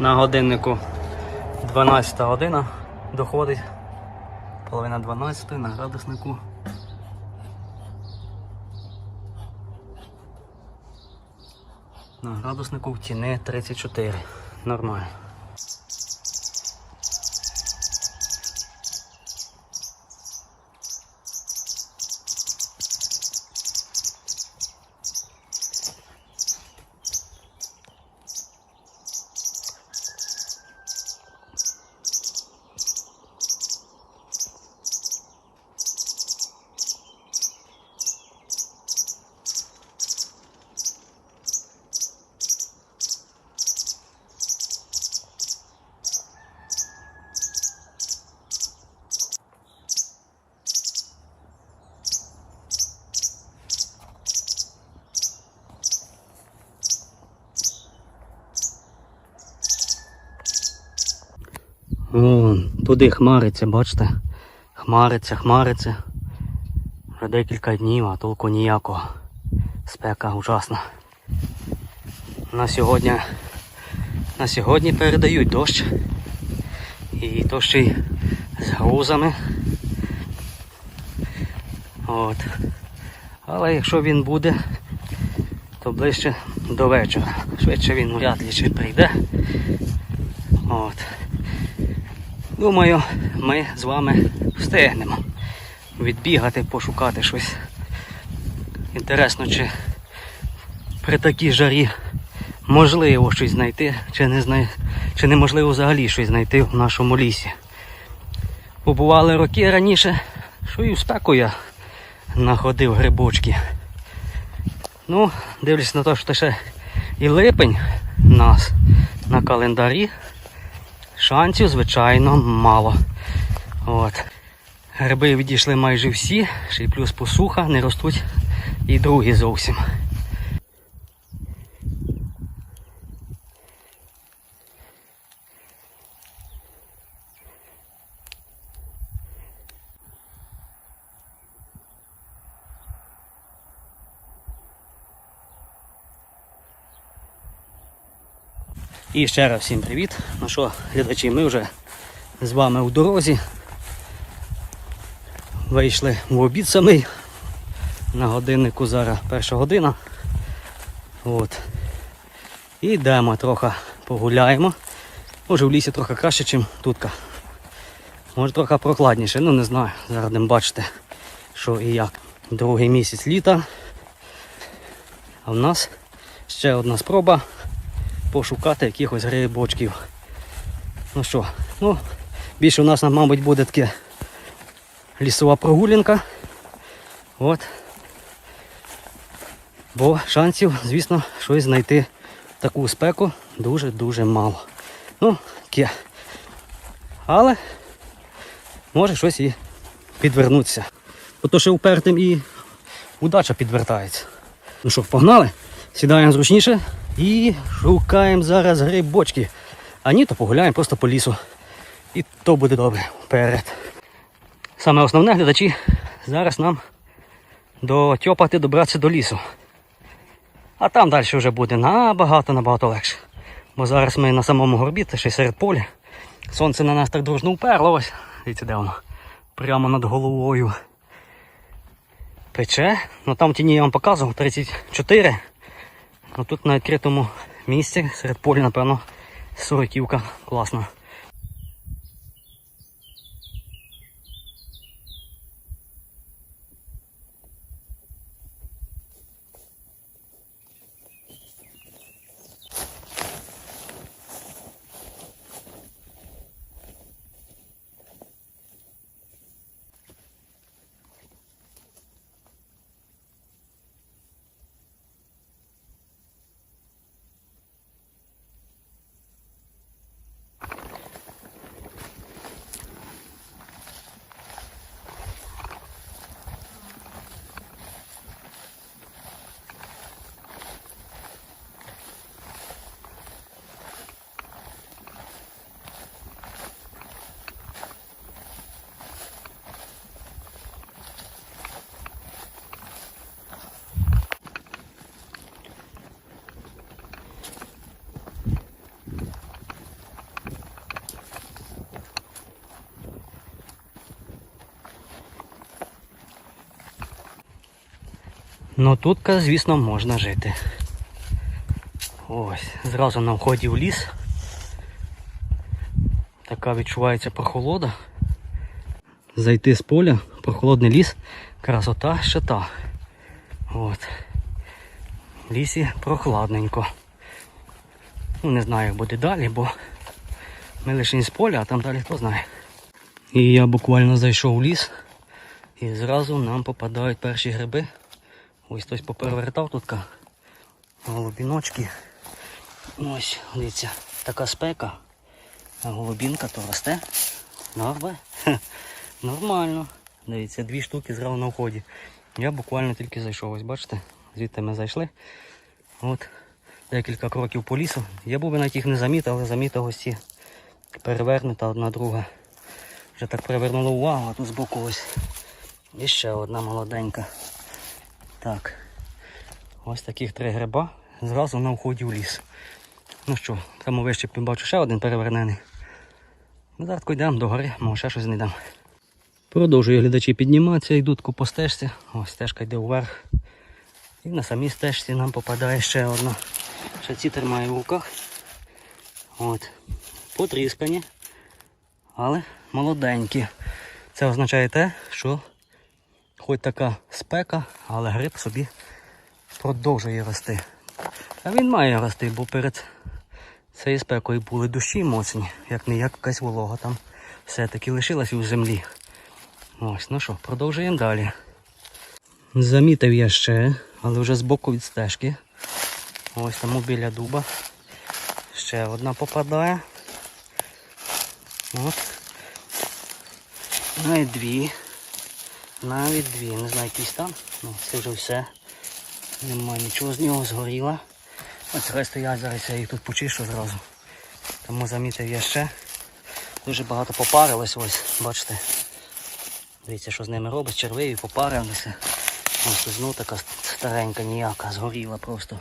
На годиннику 12 година доходить. Половина 12 на градуснику. На градуснику в тіни 34. Нормально. Вон, туди хмариться, бачите? Хмариться, хмариться. Вже декілька днів, а толку ніякого. Спека ужасна. На сьогодні, на сьогодні передають дощ. І то ще з грузами. От. Але якщо він буде, то ближче до вечора. Швидше він вряд ли ще прийде. От. Думаю, ми з вами встигнемо відбігати, пошукати щось. Інтересно, чи при такій жарі можливо щось знайти, чи не знай... чи неможливо взагалі щось знайти в нашому лісі. Побували роки раніше, що і в спеку я знаходив грибочки. Ну, дивлюсь на те, що ще і липень нас на календарі шансів, звичайно, мало. От. Гриби відійшли майже всі, ще й плюс посуха, не ростуть і другі зовсім. І ще раз всім привіт. Ну що, глядачі, ми вже з вами у дорозі. Вийшли в обід самий. На годиннику зараз перша година. От. І йдемо трохи погуляємо. Може в лісі трохи краще, ніж тут. Може трохи прохладніше, ну не знаю. Зараз будемо бачити, що і як. Другий місяць літа. А в нас ще одна спроба пошукати якихось грибочків. Ну що, ну, більше у нас, мабуть, буде таке лісова прогулянка. От. Бо шансів, звісно, щось знайти таку спеку дуже-дуже мало. Ну, таке. Але може щось і підвернутися. Бо то ще упертим і удача підвертається. Ну що, погнали? Сідаємо зручніше і шукаємо зараз грибочки. А ні, то погуляємо просто по лісу. І то буде добре вперед. Саме основне, глядачі, зараз нам дотьопати, добратися до лісу. А там далі вже буде набагато-набагато легше. Бо зараз ми на самому горбі, це ще й серед поля. Сонце на нас так дружно уперло ось. Дивіться, де воно. Прямо над головою. Пече. Ну там тіні я вам показував 34. Ну тут на відкритому місці серед полі, напевно, сороківка класна. Ну тут, звісно, можна жити. Ось, зразу на вході в ліс. Така відчувається прохолода. Зайти з поля, прохолодний ліс, красота ще та. От. В лісі прохладненько. Ну, не знаю, як буде далі, бо ми лише з поля, а там далі хто знає. І я буквально зайшов в ліс і зразу нам попадають перші гриби. Ось хтось поперевертав тут голубіночки. Ну, Ось, дивіться, така спека, голубінка то росте. Норме. Нормально. Дивіться, дві штуки зразу на вході. Я буквально тільки зайшов. Ось бачите, звідти ми зайшли. От, декілька кроків по лісу. Я був би навіть їх не замітив, але замітив ось ці перевернута одна друга. Вже так привернула увагу, а тут збоку ось. І ще одна молоденька. Так. Ось таких три гриба зразу на вході в ліс. Ну що, прямо вище бачу ще один перевернений. Ну, зараз йдемо до гори, може ще щось знайдемо. Продовжую глядачі підніматися, йдуть по стежці. Ось стежка йде вверх. І на самій стежці нам попадає ще одна. Ще ці тримаю в руках. От. Потріскані, але молоденькі. Це означає те, що хоч така спека, але гриб собі продовжує рости. А він має рости, бо перед цією спекою були дощі моцні, як не як якась волога там все-таки лишилась у землі. Ось, ну що, продовжуємо далі. Замітив я ще, але вже збоку від стежки. Ось тому біля дуба. Ще одна попадає. От. Навіть дві. Навіть дві. Не знаю, якісь там. Ну, це вже все. Нема нічого з нього згоріло. Ось хай стоять зараз, я їх тут почищу зразу. Тому замітив я ще. Дуже багато попарилось, ось, бачите. Дивіться, що з ними робить, червиві попарилися. Ось тут знов така старенька ніяка, згоріла просто.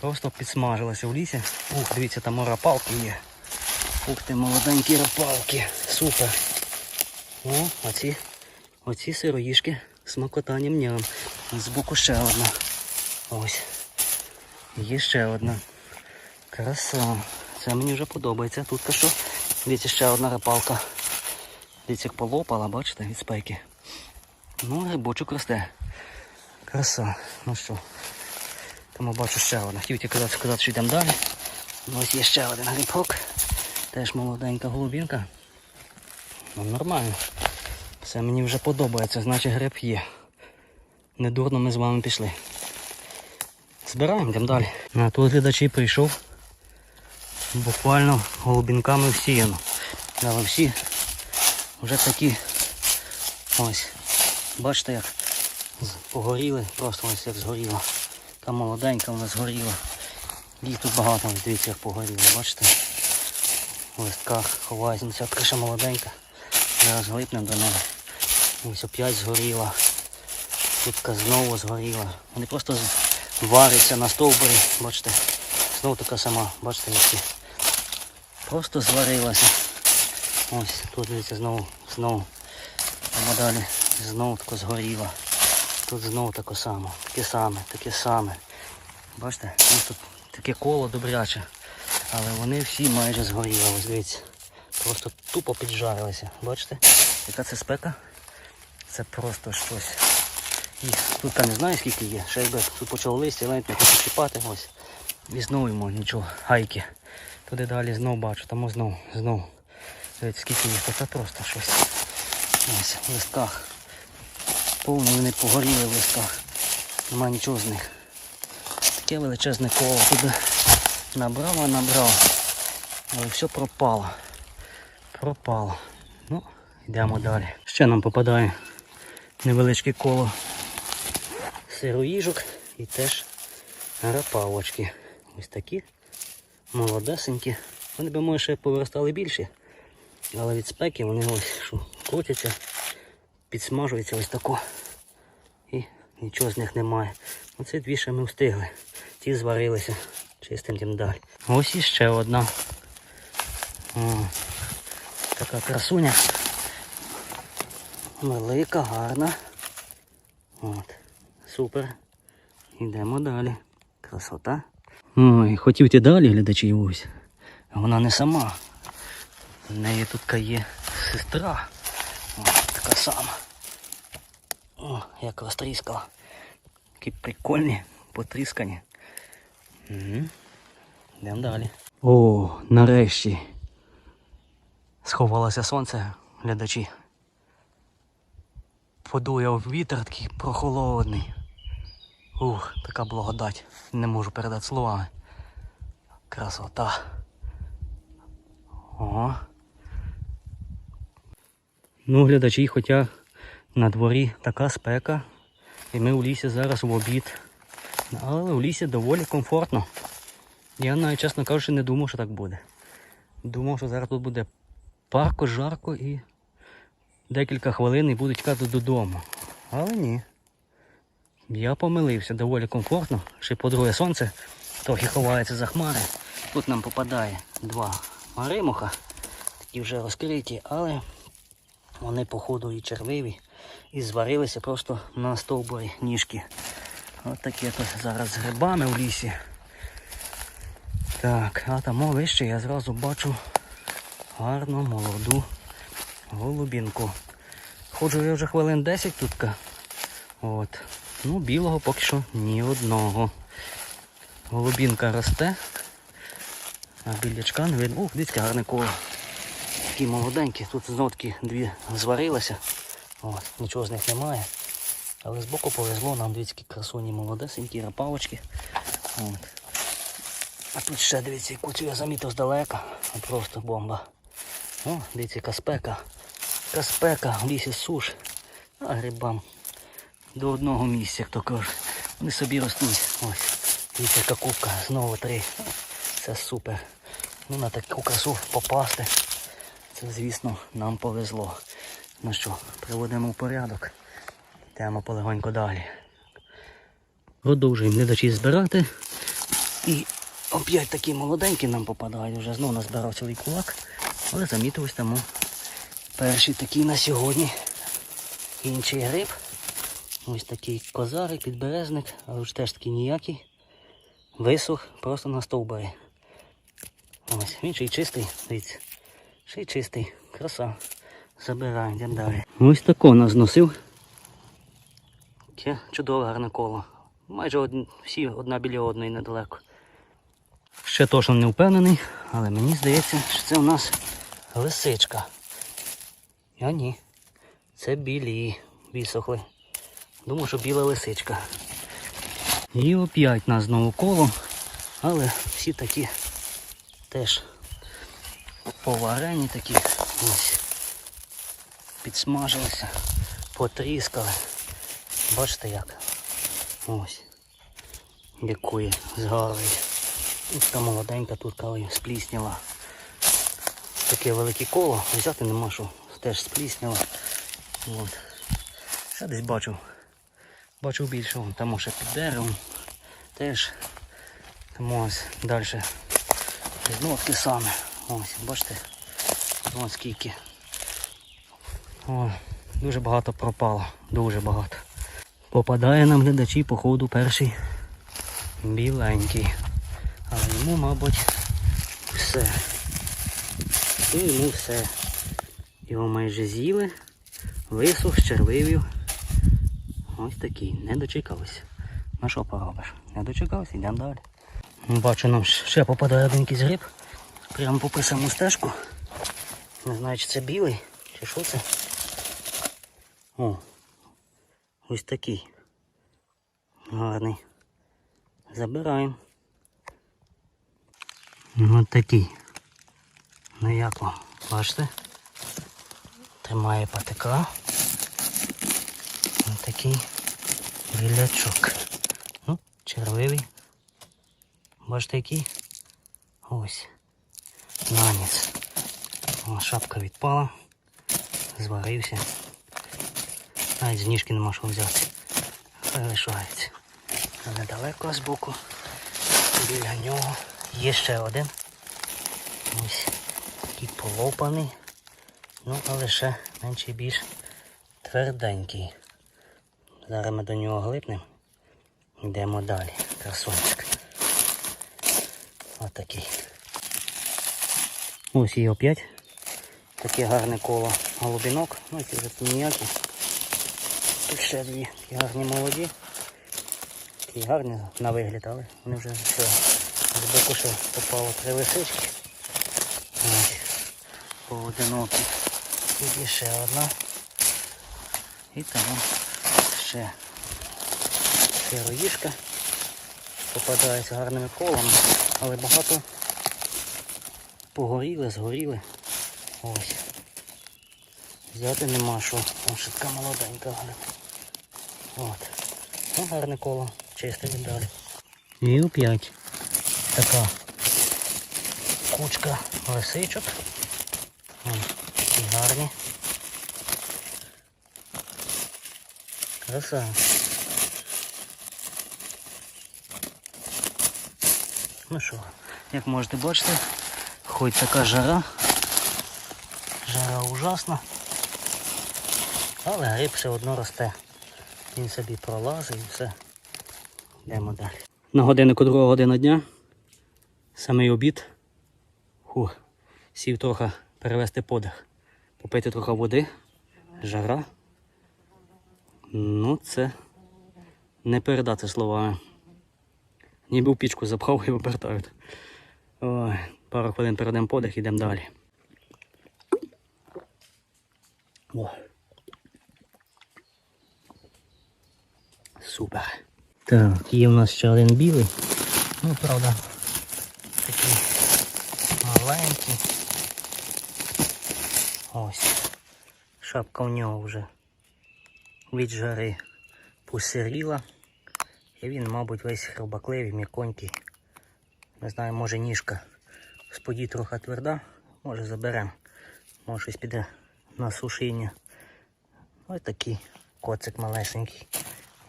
Просто підсмажилася в лісі. Ух, дивіться, там рапалки є. Ух ти, молоденькі рапалки. Супер. О, оці, оці сироїшки смакота ням-ням. Збоку ще одна. Ось. Є ще одна. Краса. Це мені вже подобається. Тут що? Дивіться, ще одна рапалка. Дивіться, як полопала, бачите, від спеки. Ну, грибочок росте. Краса. Ну що. Тому бачу ще одна. Хотів тільки казати, сказати, що йдемо далі. Ну, ось є ще один грибок. Теж молоденька голубінка. Ну, нормально. Все мені вже подобається, значить гриб є. Недурно ми з вами пішли. Збираємо, йдемо далі. А тут глядачі прийшов. Буквально голубінками всіяно. Але всі вже такі ось. Бачите як погоріли, просто ось як згоріло. Та молоденька вона згоріла. Їх тут багато, дивіться як погоріло, бачите? В листках ховається, ще молоденька. Зараз глипнемо до неї. Ось оп'ять згоріла. Тут знову згоріла. Вони просто варяться на стовбурі, бачите. Знову така сама, бачите, які. Просто зварилася. Ось тут дивіться знову, знову. Тому далі знову тако згоріла. Тут знову таке саме, таке саме, таке саме. Бачите, ось тут таке коло добряче. Але вони всі майже згоріли, ось дивіться. Просто тупо піджарилися. Бачите? Яка це спека? Це просто щось. І тут я не знаю скільки є. Ще якби тут почав листя, навіть не хочу чіпати. Ось. І знову йому нічого. Гайки. Туди далі знов бачу, тому знов, знов. Дивіться, скільки їх, це просто щось. Ось, в листках. Повно вони погоріли в листках. Нема нічого з них. Таке величезне коло. Туди набрав, а набрав. Але все пропало. Пропало. Ну, йдемо далі. Ще нам попадає невеличке коло сироїжок і теж рапавочки. Ось такі молодесенькі. Вони би може ще повиростали більші. Але від спеки вони ось що, крутяться, підсмажуються ось тако. І нічого з них немає. Оце дві ще ми встигли. Ті зварилися. Чистим тим далі. Ось іще одна. О, така красуня. Велика, гарна. От. Супер. Йдемо далі. Красота. Ой, хотів ти далі, глядачі, ось. Вона не сама. В неї тут є сестра. О, така сама. О, як розтріскала. Такі прикольні, потріскані. Угу. Йдемо далі. О, нарешті. Сховалося сонце, глядачі. Подуяв вітер такий прохолодний. Ух, така благодать. Не можу передати словами. Красота. О. Ну, глядачі, хоча на дворі така спека. І ми у лісі зараз в обід. Але у лісі доволі комфортно. Я навіть, чесно кажучи, не думав, що так буде. Думав, що зараз тут буде парко, жарко і декілька хвилин і буду тікати додому. Але ні. Я помилився, доволі комфортно. Ще по-друге сонце трохи ховається за хмари. Тут нам попадає два маримуха, такі вже розкриті, але вони, походу, і червиві, і зварилися просто на стовбурі ніжки. От таке тут зараз з грибами в лісі. Так, а там вище я зразу бачу гарну молоду голубінку. Ходжу я вже хвилин 10 тут. От. Ну, білого поки що ні одного. Голубінка росте. А білячка не видно. Ух, дивіться, гарне коло. Такі молоденькі. Тут знов дві зварилися. От, нічого з них немає. Але збоку повезло, нам дивіться, які красуні молодесенькі, рапавочки. От. А тут ще дивіться, яку я замітив здалека. Просто бомба. О, дивіться, яка спека. Яка спека, в лісі суш. А грибам до одного місця, як то кажуть. Вони собі ростуть. Ось. Дивіться, яка кубка. Знову три. Це супер. Ну на таку красу попасти. Це, звісно, нам повезло. Ну що, приводимо в порядок. Йдемо полегонько далі. Продовжуємо глядачі збирати. І оп'ять такі молоденькі нам попадають. Вже знову назбирав цілий кулак. Але замітив ось тому перший такий на сьогодні. Інший гриб. Ось такий козарик, підберезник, але ж теж такий ніякий. Висох просто на стовбурі. Ось, він ще й чистий, дивіться. Ще й чистий. Краса. Забираємо, йдемо далі. Ось тако нас зносив. Таке чудове гарне коло. Майже од... всі одна біля одної недалеко. Ще точно не впевнений, але мені здається, що це у нас лисичка. А ні. Це білі висохли. Думаю, що біла лисичка. І оп'ять нас знову коло, але всі такі теж поварені такі. Ось. Підсмажилися, потріскали. Бачите як? Ось. Якої згарої. І та молоденька тут коли сплісняла. Таке велике коло, взяти нема що, теж сплісняла. От. Ще десь бачу. Бачу більше, вон, там ще під деревом. Теж. Там ось далі. Знову те саме. Ось, бачите? Ось скільки. О, дуже багато пропало. Дуже багато. Попадає нам глядачі, походу, перший біленький. Але йому, мабуть, все. І йому все. Його майже з'їли. Висох, щервивів. Ось такий. Не дочекався. Ну що поробиш? Не дочекався, йдемо далі. Бачу, нам ще попадає один якийсь гриб. Прямо попри саму стежку. Не знаю, чи це білий, чи що це. О, ось такий. Гарний. Забираємо. Ось такий. Ну як вам? Бачите? Тримає патика. Ось такий білячок. Ну, червивий. Бачите який? Ось. Наніць. О, шапка відпала. Зварився. Навіть з ніжки нема що взяти. Хай лишається. Недалеко збоку. Біля нього є ще один. Ось такий полопаний. Ну, але ще менше більш тверденький. Зараз ми до нього глипнемо Йдемо далі. Красунчик. Отакий. Ось і опять. Таке гарне коло голубінок. Ну, ці вже тут ніякі. Тут ще дві такі гарні молоді. Такі гарні на вигляд, але вони вже все. З боку ще попало три лисички. Ось. Поодинокі. Тут є ще одна. І там ще сироїшка. Попадається гарними колами, але багато погоріли, згоріли. Ось. Взяти нема що. Ось ще молоденька. От. Ну, гарне коло. Чисте далі. І опять така кучка лисичок. Вон, такі гарні. Краса. Ну що, як можете бачити, хоч така жара, жара ужасна, але гриб все одно росте. Він собі пролазить і все. Йдемо далі. На годиннику друга година дня. Самий обід. Фу. Сів трохи перевести подих. Попити трохи води. Жара. Ну, це не передати словами. Ніби в пічку запхав і обертають. Ой, пару хвилин передаємо подих, йдемо далі. О. Супер. Так, є в нас ще один білий. Ну, правда, такий маленький. Ось. Шапка у нього вже від жари посиріла. І він, мабуть, весь храбакливий, м'яконький. Не знаю, може ніжка споді трохи тверда, може заберемо. Може щось піде на сушіння. Ось такий коцик малесенький.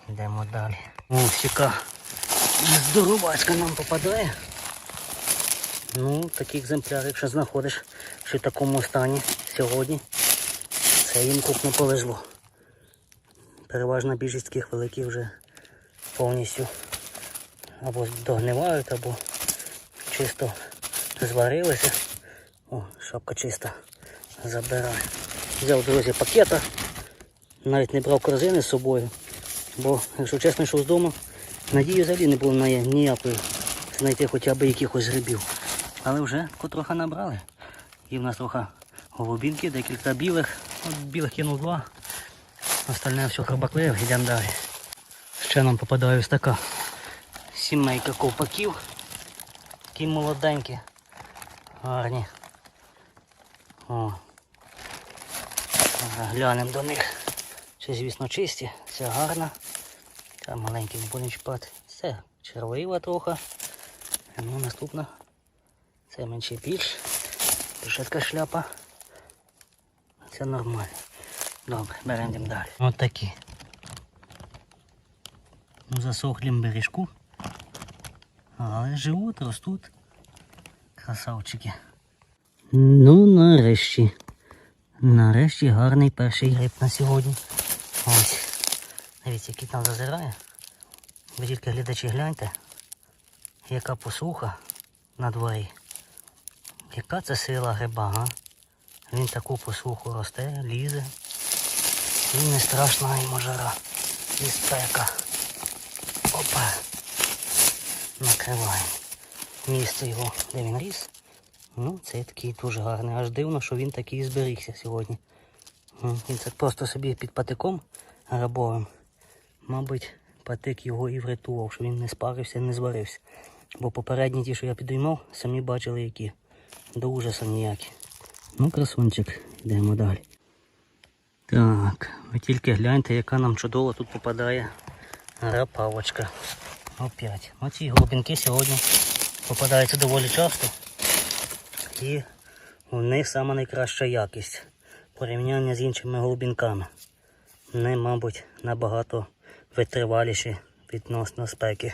Йдемо далі. Ось яка здоровачка нам попадає. Ну, такий екземпляр, якщо знаходиш ще в такому стані сьогодні, це їм крупно повезло. Переважна більшість таких великих вже повністю або догнивають, або чисто зварилися. О, шапка чиста. Забираю. Взяв, друзі, пакета. Навіть не брав корзини з собою. Бо, якщо чесно, йшов з дому, надії взагалі не було ніякої знайти хоча б якихось грибів. Але вже трохи набрали. І в нас трохи голубінки, декілька білих. От білих кинув два. Остальне все храбакливе, йдемо далі. Ще нам попадає ось така сімейка ковпаків. Такі молоденькі. Гарні. О. Глянемо до них. Це, звісно, чисті, це гарно. Та маленький не будемо чіпати. Це червива трохи. Ну, наступна. Це менше більш. Ще така шляпа. Це нормально. Добре, беремо далі. Ось такі. Ну, засохлім бережку. Але живуть, ростуть. Красавчики. Ну, нарешті. Нарешті гарний перший гриб на сьогодні. Ось. Дивіться, який там зазирає. Ви тільки глядачі гляньте, яка посуха на дворі. Яка це сила гриба, га? Він таку посуху росте, лізе. І не страшна йому жара. І спека. Опа. Накриваємо. Місце його, де він ріс. Ну, цей такий дуже гарний. Аж дивно, що він такий зберігся сьогодні. Він це просто собі під патиком грабовим. Мабуть, патик його і врятував, що він не спарився, не зварився. Бо попередні ті, що я підіймав, самі бачили які. До ужаса ніякі. Ну, красунчик, йдемо далі. Так, ви тільки гляньте, яка нам чудово тут попадає рапавочка. Опять. Оці глибинки сьогодні попадаються доволі часто. І у них сама найкраща якість порівняння з іншими голубінками. Вони, мабуть, набагато витриваліші відносно спеки.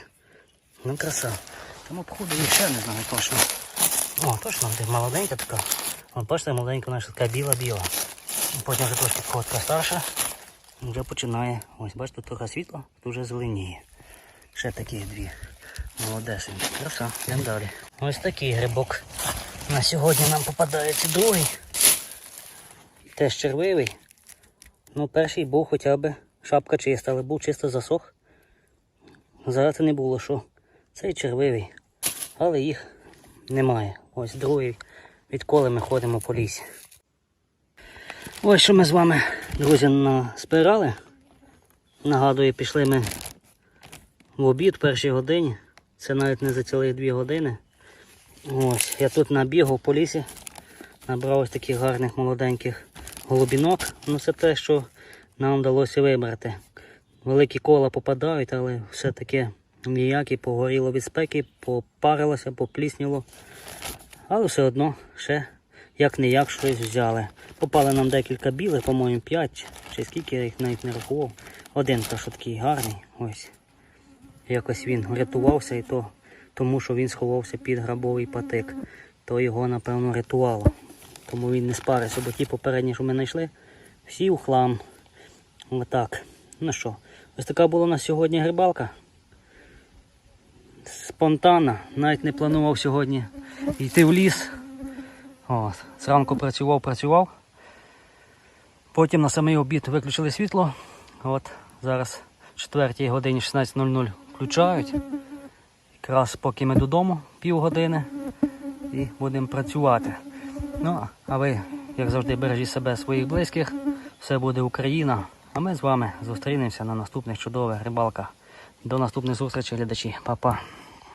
Ну, краса. Там обходу ще не знаю точно. О, точно, де молоденька така. От бачите, молоденька наша така біла-біла. Потім вже трошки котка старша. Вже починає. Ось, бачите, трохи світло, тут вже зеленіє. Ще такі дві. Молодесенькі. Краса, йдемо далі. Ось такий грибок. На сьогодні нам попадається другий. Теж червивий. Ну, перший був хоча б шапка чиста, але був чисто засох. Зараз не було що. Цей червивий. Але їх немає. Ось другий, відколи ми ходимо по лісі. Ось що ми з вами, друзі, назбирали. Нагадую, пішли ми в обід в першій годині. Це навіть не за цілих дві години. Ось, я тут набігав по лісі, набрав ось таких гарних молоденьких голубінок. Ну це те, що нам вдалося вибрати. Великі кола попадають, але все-таки ніякі погоріло від спеки, попарилося, поплісніло. Але все одно ще як не як щось взяли. Попали нам декілька білих, по-моєму, 5 чи скільки я їх навіть не рахував. Один такий гарний. Ось. Якось він врятувався і то тому, що він сховався під грабовий патик. То його, напевно, рятувало. Тому він не спарився, бо ті попередні, що ми знайшли, всі у хлам. Отак. Ну що, ось така була у нас сьогодні грибалка. Спонтанна, навіть не планував сьогодні йти в ліс. От. Зранку працював, працював. Потім на самий обід виключили світло. От зараз в 4 годині 16.00 включають. Якраз поки ми додому півгодини і будемо працювати. Ну, а ви, як завжди, бережіть себе, своїх близьких. Все буде Україна. А ми з вами зустрінемося на наступних чудових рибалках. До наступних зустрічей, глядачі. Па-па.